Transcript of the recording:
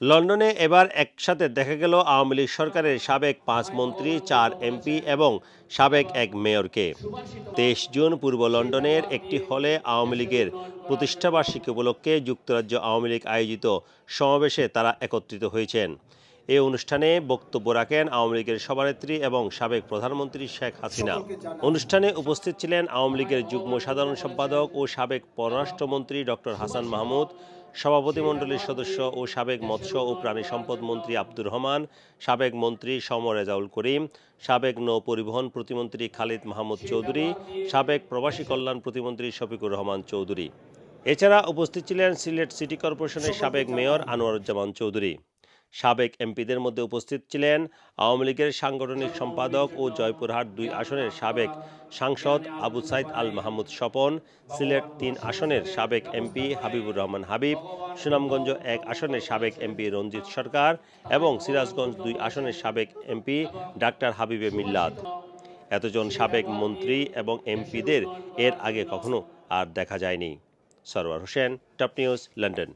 লন্ডনে এবার একসাথে দেখা গেল আওয়ামী লীগ সরকারের সাবেক পাঁচ মন্ত্রী, চার এমপি এবং সাবেক এক মেয়রকে। তেইশ জুন পূর্ব লন্ডনের একটি হলে আওয়ামী লীগের প্রতিষ্ঠাবার্ষিকী উপলক্ষে যুক্তরাজ্য আওয়ামী লীগ আয়োজিত সমাবেশে তারা একত্রিত হয়েছেন। এই অনুষ্ঠানে বক্তব্য রাখেন আওয়ামী লীগের সভানেত্রী এবং সাবেক প্রধানমন্ত্রী শেখ হাসিনা। অনুষ্ঠানে উপস্থিত ছিলেন আওয়ামী লীগের যুগ্ম সাধারণ সম্পাদক ও সাবেক পররাষ্ট্রমন্ত্রী ডক্টর হাসান মাহমুদ, সভাপতিমণ্ডলীর সদস্য ও সাবেক মৎস্য ও প্রাণী সম্পদ মন্ত্রী আব্দুর রহমান, সাবেক মন্ত্রী সম রেজাউল করিম, সাবেক নৌ পরিবহন প্রতিমন্ত্রী খালিদ মাহমুদ চৌধুরী, সাবেক প্রবাসী কল্যাণ প্রতিমন্ত্রী শফিকুর রহমান চৌধুরী। এছাড়া উপস্থিত ছিলেন সিলেট সিটি কর্পোরেশনের সাবেক মেয়র আনোয়ারুজ্জামান চৌধুরী। সাবেক এমপিদের মধ্যে উপস্থিত ছিলেন আওয়ামী লীগের সাংগঠনিক সম্পাদক ও জয়পুরহাট দুই আসনের সাবেক সাংসদ আবু সাইদ আল মাহমুদ স্বপন, সিলেট তিন আসনের সাবেক এমপি হাবিবুর রহমান হাবিব, সুনামগঞ্জ এক আসনের সাবেক এমপি রঞ্জিত সরকার এবং সিরাজগঞ্জ দুই আসনের সাবেক এমপি ডাক্তার হাবিবে মিল্লাদ এতজন সাবেক মন্ত্রী এবং এমপিদের এর আগে কখনো আর দেখা যায়নি। Sarwar Hossain, top news, London.